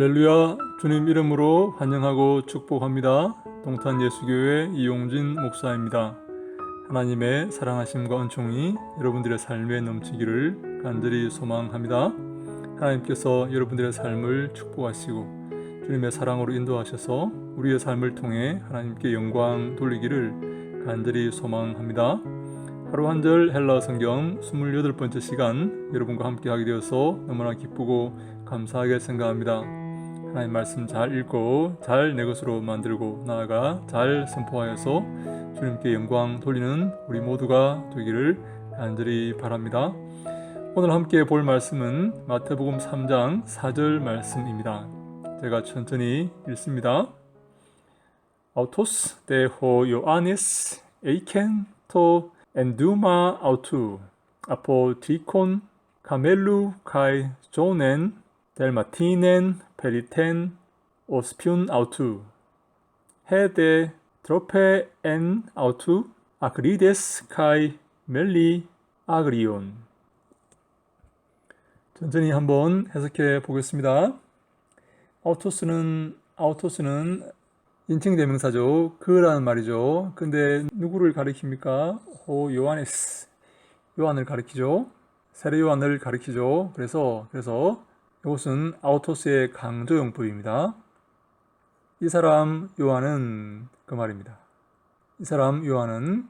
할렐루야 주님 이름으로 환영하고 축복합니다. 동탄 예수교회 이용진 목사입니다. 하나님의 사랑하심과 은총이 여러분들의 삶에 넘치기를 간절히 소망합니다. 하나님께서 여러분들의 삶을 축복하시고 주님의 사랑으로 인도하셔서 우리의 삶을 통해 하나님께 영광 돌리기를 간절히 소망합니다. 하루 한 절 헬라 성경 28번째 시간 여러분과 함께 하게 되어서 너무나 기쁘고 감사하게 생각합니다. 하나님 말씀 잘 읽고 잘 내 것으로 만들고 나아가 잘 선포하여서 주님께 영광 돌리는 우리 모두가 되기를 간절히 바랍니다. 오늘 함께 볼 말씀은 마태복음 3장 4절 말씀입니다. 제가 천천히 읽습니다. Autos de ho Ioannis eiken to enduma autu apo periten ospiun autu hede trope en autu acrides kai 멜리 아그리온 천천히 한번 해석해 보겠습니다. 아우토스는 아우토스는 인칭 대명사죠. 그라는 말이죠. 근데 누구를 가리킵니까? 호 요하네스. 요한을 가리키죠. 세례 요한을 가리키죠. 그래서 그래서 이것은 아우토스의 강조용법입니다. 이 사람 요한은 그 말입니다. 이 사람 요한은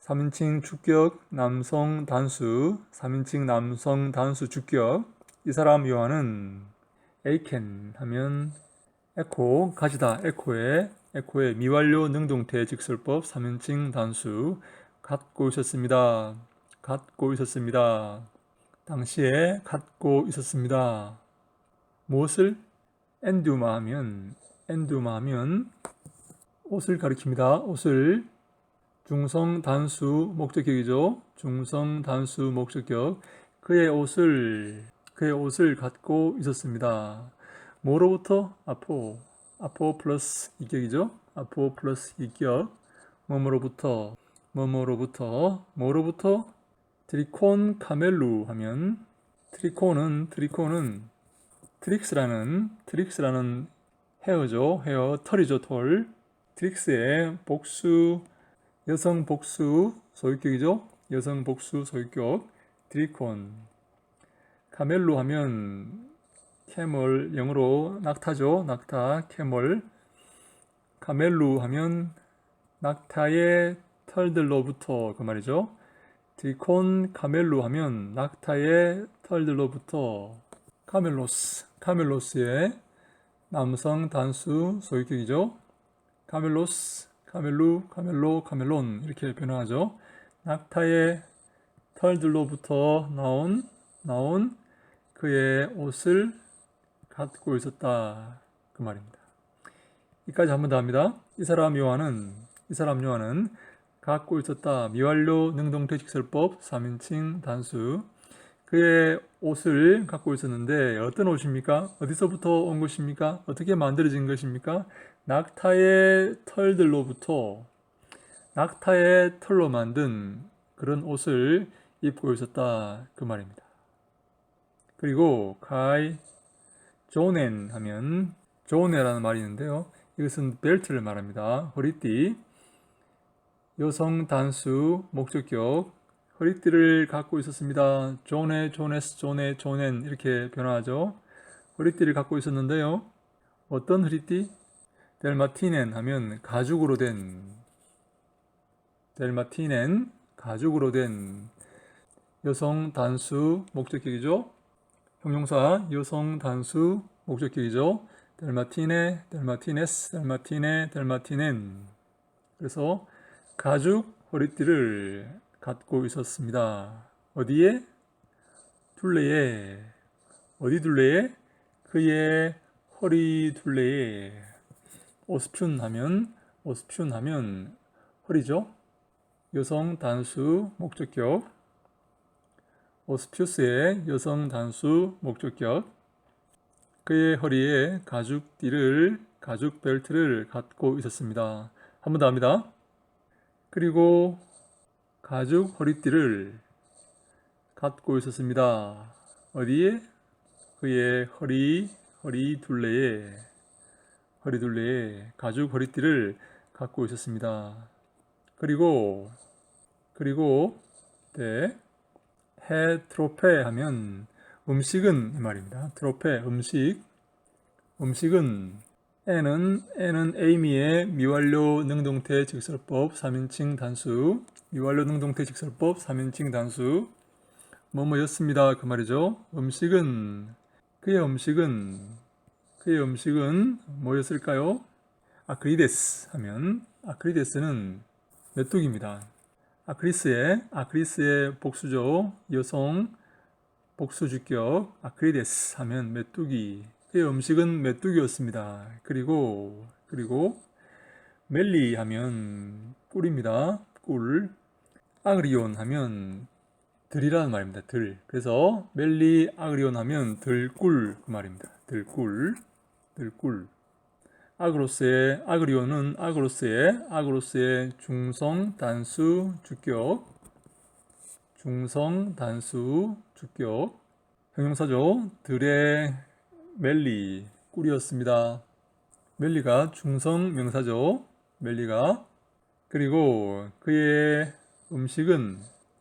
3인칭 주격 남성 단수 3인칭 남성 단수 주격 이 사람 요한은 에이켄 하면 에코 가지다 에코의 에코의 미완료 능동태 직설법 3인칭 단수 갖고 있었습니다. 갖고 있었습니다. 당시에 갖고 있었습니다. 무엇을? 엔두마 하면 엔두마 하면 옷을 가리킵니다. 옷을. 중성 단수 목적격이죠. 중성 단수 목적격. 그의 옷을 그의 옷을 갖고 있었습니다. 뭐로부터? 아포. 아포 플러스 이격이죠. 아포 플러스 이격. 뭐뭐로부터? 뭐뭐로부터? 뭐로부터? 트리콘 카멜루 하면 트리콘은 트리콘은 트릭스라는 트릭스라는 헤어죠. 헤어 털이죠. 털 트릭스의 복수 여성 복수 소유격이죠. 여성 복수 소유격 트리콘 카멜로 하면 캐멀 영어로 낙타죠. 낙타 캐멀 카멜루 하면 낙타의 털들로부터 그 말이죠. 트리콘 카멜루 하면 낙타의 털들로부터 카멜로스 카멜로스의 남성 단수 소유격이죠. 카멜로스 카멜루, 카멜로, 카멜론 이렇게 변화하죠. 낙타의 털들로부터 나온 나온 그의 옷을 갖고 있었다 그 말입니다. 이까지 한 번 더 합니다. 이 사람 요한은 이 사람 요한은 갖고 있었다 미완료 능동태 직설법 3인칭 단수 그의 옷을 갖고 있었는데 어떤 옷입니까? 어디서부터 온 것입니까? 어떻게 만들어진 것입니까? 낙타의 털들로부터 낙타의 털로 만든 그런 옷을 입고 있었다 그 말입니다. 그리고 가이 조넨 하면 조네라는 말이 있는데요. 이것은 벨트를 말합니다. 허리띠 여성 단수 목적격 허리띠를 갖고 있었습니다. 조네, 조네스, 조네, 조넨 이렇게 변화하죠. 허리띠를 갖고 있었는데요. 어떤 허리띠? 델마티넨 하면 가죽으로 된 델마티넨 가죽으로 된 여성 단수 목적격이죠. 형용사 여성 단수 목적격이죠. 델마티네, 델마티네스, 델마티네, 델마티넨. 그래서 가죽 허리띠를 갖고 있었습니다. 어디에? 둘레에. 어디 둘레에? 그의 허리 둘레에. 오스튠 하면 오스튠 하면 허리죠. 여성 단수 목적격. 오스퓨스의 여성 단수 목적격. 그의 허리에 가죽띠를 가죽 벨트를 갖고 있었습니다. 한 번 더 합니다. 그리고 가죽 허리띠를 갖고 있었습니다. 어디에? 그의 허리 허리 둘레에 허리 둘레에 가죽 허리띠를 갖고 있었습니다. 그리고 그리고 네 헤트로페 하면 음식은 이 말입니다. 트로페 음식 음식은 N은 N은 에이미의 미완료 능동태 직설법 3인칭 단수 미완료 능동태 직설법 3인칭 단수 뭐뭐였습니다 그 말이죠. 음식은 그의 음식은 그의 음식은 뭐였을까요? 아크리데스 하면 아크리데스는 메뚜기입니다. 아크리스의 아크리스의 복수죠. 여성 복수 주격 아크리데스 하면 메뚜기. 그의 음식은 메뚜기였습니다. 그리고 그리고 멜리 하면 꿀입니다. 꿀. 아그리온 하면 들이라는 말입니다. 들. 그래서 멜리 아그리온 하면 들꿀 그 말입니다. 들꿀. 들꿀. 아그로스의 아그리온은 아그로스의 아그로스의 중성 단수 주격 중성 단수 주격 형용사죠. 들의 멜리 꿀이었습니다. 멜리가 중성 명사죠. 멜리가 그리고 그의 음식은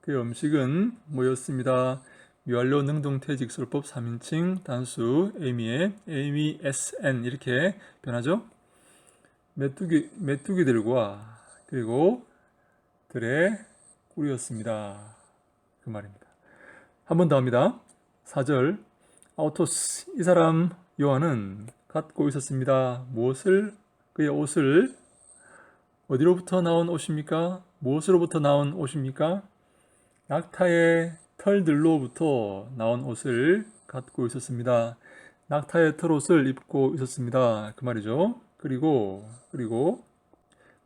그의 음식은 뭐였습니다. 미완료 능동태직설법 3인칭 단수 에이미의 에이미 SN 이렇게 변하죠. 메뚜기 메뚜기들과 그리고 들의 꿀이었습니다. 그 말입니다. 한 번 더 합니다. 4절 아우토스 이 사람 요한은 갖고 있었습니다. 무엇을 그의 옷을 어디로부터 나온 옷입니까? 무엇으로부터 나온 옷입니까? 낙타의 털들로부터 나온 옷을 갖고 있었습니다. 낙타의 털옷을 입고 있었습니다. 그 말이죠. 그리고 그리고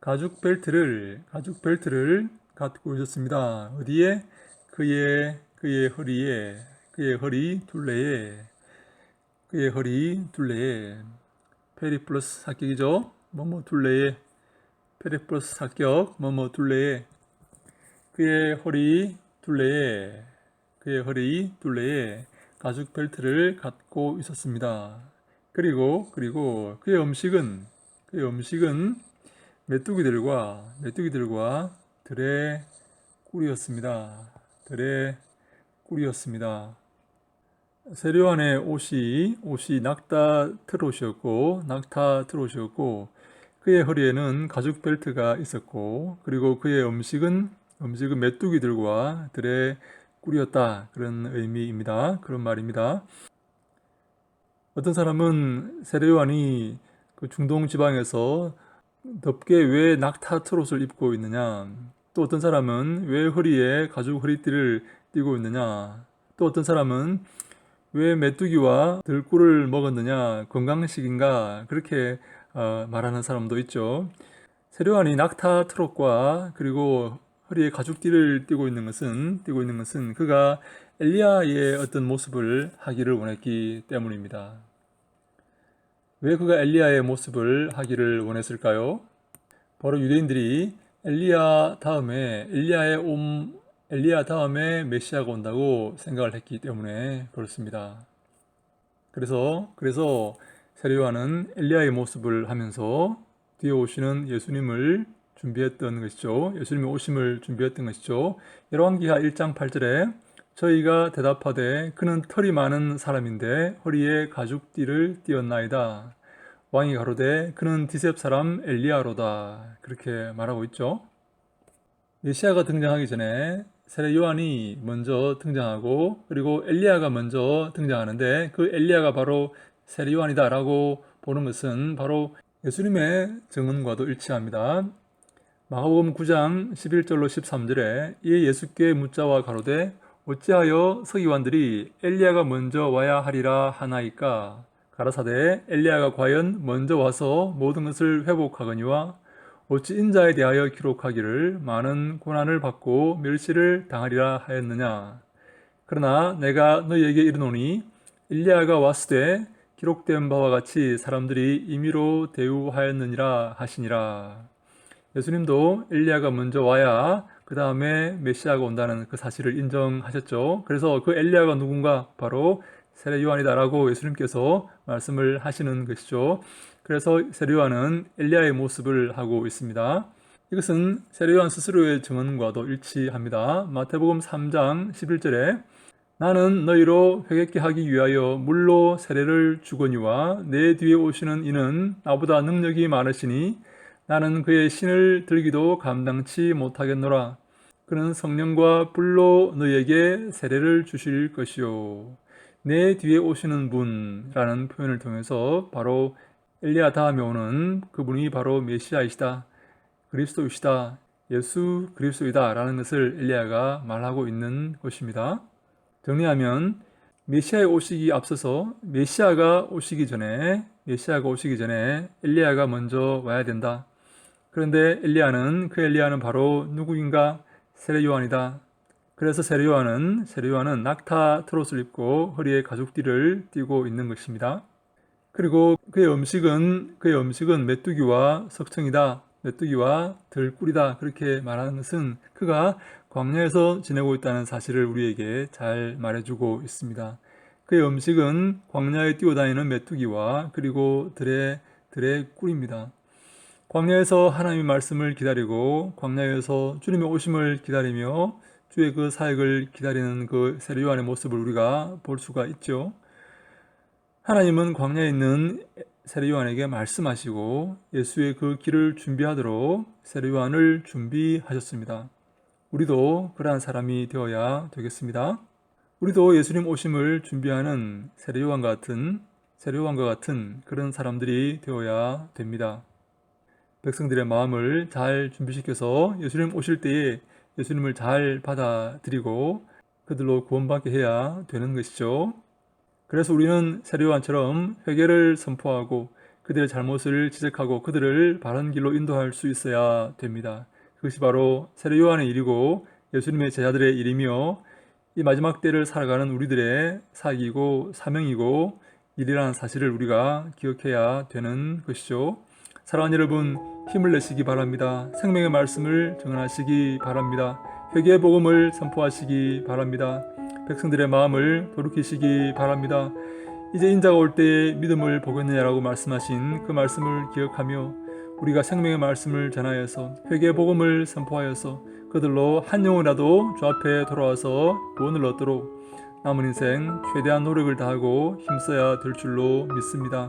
가죽 벨트를 가죽 벨트를 갖고 있었습니다. 어디에? 그의 그의 허리에 그의 허리 둘레에 그의 허리 둘레에 페리 플러스 합격이죠. 뭐뭐 둘레에 페리 플러스 합격 뭐뭐 둘레에 그의 허리 둘레에 그의 허리 둘레에 가죽 벨트를 갖고 있었습니다. 그리고 그리고 그의 음식은 그의 음식은 메뚜기들과 메뚜기들과 들의 꿀이었습니다. 들의 꿀이었습니다. 세류안의 옷이 옷이 낙타 트롯이었고 낙타 트롯이었고 그의 허리에는 가죽 벨트가 있었고 그리고 그의 음식은 음식은 메뚜기 들과 들의 꿀이었다 그런 의미입니다. 그런 말입니다. 어떤 사람은 세례요한이 그 중동 지방에서 덥게 왜 낙타 트롯을 입고 있느냐 또 어떤 사람은 왜 허리에 가죽 허리띠를 띠고 있느냐 또 어떤 사람은 왜 메뚜기와 들꿀을 먹었느냐 건강식인가 그렇게 어, 말하는 사람도 있죠 세례요한이 낙타 트롯과 그리고 허리에 가죽띠를 띠고 있는 것은 띠고 있는 것은 그가 엘리야의 어떤 모습을 하기를 원했기 때문입니다. 왜 그가 엘리야의 모습을 하기를 원했을까요? 바로 유대인들이 엘리야 다음에 엘리야의 옴 엘리야 다음에 메시아가 온다고 생각을 했기 때문에 그렇습니다. 그래서 그래서 세례요한은 엘리야의 모습을 하면서 뒤에 오시는 예수님을 준비했던 것이죠. 예수님의 오심을 준비했던 것이죠. 열왕기하 1장 8절에 저희가 대답하되 그는 털이 많은 사람인데 허리에 가죽띠를 띄었나이다. 왕이 가로되 그는 디셉 사람 엘리야로다. 그렇게 말하고 있죠. 메시아가 등장하기 전에 세례 요한이 먼저 등장하고 그리고 엘리야가 먼저 등장하는데 그 엘리야가 바로 세례 요한이다라고 보는 것은 바로 예수님의 증언과도 일치합니다. 마가복음 9장 11절로 13절에 이에 예수께 묻자와 가로되 어찌하여 서기관들이 엘리야가 먼저 와야 하리라 하나이까 가라사대 엘리야가 과연 먼저 와서 모든 것을 회복하거니와 어찌 인자에 대하여 기록하기를 많은 고난을 받고 멸시를 당하리라 하였느냐 그러나 내가 너희에게 이르노니 엘리야가 왔을 때 기록된 바와 같이 사람들이 임의로 대우하였느니라 하시니라 예수님도 엘리야가 먼저 와야 그 다음에 메시아가 온다는 그 사실을 인정하셨죠. 그래서 그 엘리야가 누군가 바로 세례 요한이다라고 예수님께서 말씀을 하시는 것이죠. 그래서 세례 요한은 엘리야의 모습을 하고 있습니다. 이것은 세례 요한 스스로의 증언과도 일치합니다. 마태복음 3장 11절에 나는 너희로 회개케 하기 위하여 물로 세례를 주거니와 내 뒤에 오시는 이는 나보다 능력이 많으시니 나는 그의 신을 들기도 감당치 못하겠노라. 그는 성령과 불로 너희에게 세례를 주실 것이요. 내 뒤에 오시는 분이라는 표현을 통해서 바로 엘리야 다음에 오는 그분이 바로 메시아이시다. 그리스도이시다. 예수 그리스도이다 라는 것을 엘리야가 말하고 있는 것입니다. 정리하면 메시아의 오시기 앞서서 메시아가 오시기 전에 메시아가 오시기 전에 엘리야가 먼저 와야 된다. 그런데 엘리야는 그 엘리야는 바로 누구인가? 세례 요한이다. 그래서 세례 요한은 세례 요한은 낙타 트롯을 입고 허리에 가죽띠를 띠고 있는 것입니다. 그리고 그의 음식은 그의 음식은 메뚜기와 석청이다. 메뚜기와 들꿀이다. 그렇게 말하는 것은 그가 광야에서 지내고 있다는 사실을 우리에게 잘 말해주고 있습니다. 그의 음식은 광야에 뛰어다니는 메뚜기와 그리고 들의 들의 꿀입니다. 광야에서 하나님의 말씀을 기다리고 광야에서 주님의 오심을 기다리며 주의 그 사역을 기다리는 그 세례 요한의 모습을 우리가 볼 수가 있죠. 하나님은 광야에 있는 세례 요한에게 말씀하시고 예수의 그 길을 준비하도록 세례 요한을 준비하셨습니다. 우리도 그러한 사람이 되어야 되겠습니다. 우리도 예수님 오심을 준비하는 세례 요한과 같은 세례 요한과 같은 그런 사람들이 되어야 됩니다. 백성들의 마음을 잘 준비시켜서 예수님 오실 때에 예수님을 잘 받아들이고 그들로 구원받게 해야 되는 것이죠. 그래서 우리는 세례요한처럼 회개를 선포하고 그들의 잘못을 지적하고 그들을 바른 길로 인도할 수 있어야 됩니다. 그것이 바로 세례 요한의 일이고 예수님의 제자들의 일이며 이 마지막 때를 살아가는 우리들의 사기고 사명이고 일이라는 사실을 우리가 기억해야 되는 것이죠. 사랑하는 여러분, 힘을 내시기 바랍니다. 생명의 말씀을 증언하시기 바랍니다. 회개의 복음을 선포하시기 바랍니다. 백성들의 마음을 돌이키시기 바랍니다. 이제 인자가 올 때에 믿음을 보겠느냐라고 말씀하신 그 말씀을 기억하며 우리가 생명의 말씀을 전하여서 회개의 복음을 선포하여서 그들로 한 영혼이라도 주 앞에 돌아와서 구원을 얻도록 남은 인생 최대한 노력을 다하고 힘써야 될 줄로 믿습니다.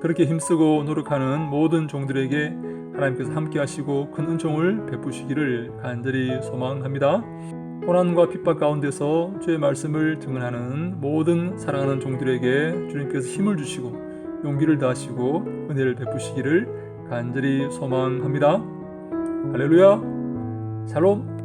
그렇게 힘쓰고 노력하는 모든 종들에게 하나님께서 함께 하시고 큰 은총을 베푸시기를 간절히 소망합니다. 고난과 핍박 가운데서 주의 말씀을 증언하는 모든 사랑하는 종들에게 주님께서 힘을 주시고 용기를 다하시고 은혜를 베푸시기를 간절히 소망합니다. 할렐루야. 샬롬.